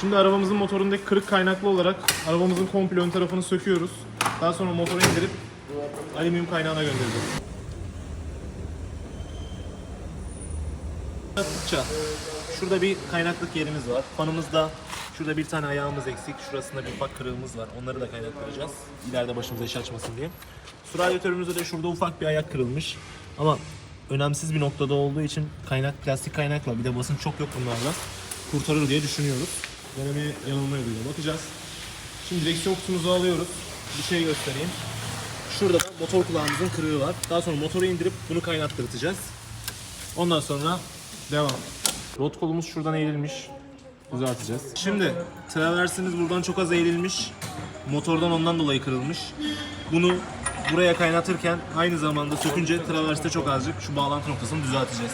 Şimdi arabamızın motorundaki kırık kaynaklı olarak arabamızın komple ön tarafını söküyoruz. Daha sonra motoru indirip alüminyum kaynağına göndereceğiz. Yaptıkça şurada bir kaynaklık yerimiz var. Fanımızda şurada bir tane ayağımız eksik. Şurasında bir ufak kırığımız var. Onları da kaynattıracağız. İleride başımıza iş açmasın diye. Su radyatörümüzde de şurada ufak bir ayak kırılmış. Ama önemsiz bir noktada olduğu için kaynak plastik kaynakla bir de basınç çok yok bunlarla kurtarır diye düşünüyoruz. Deneme yanılma yoluyla bakacağız. Şimdi direksiyon kutumuzu alıyoruz. Bir şey göstereyim. Şurada da motor kulağımızın kırığı var. Daha sonra motoru indirip bunu kaynattıracağız. Ondan sonra devam. Rot kolumuz şuradan eğrilmiş. Düzelteceğiz. Şimdi traversiniz buradan çok az eğrilmiş. Motordan ondan dolayı kırılmış. Bunu buraya kaynatırken aynı zamanda sökünce traverste çok azıcık şu bağlantı noktasını düzelteceğiz.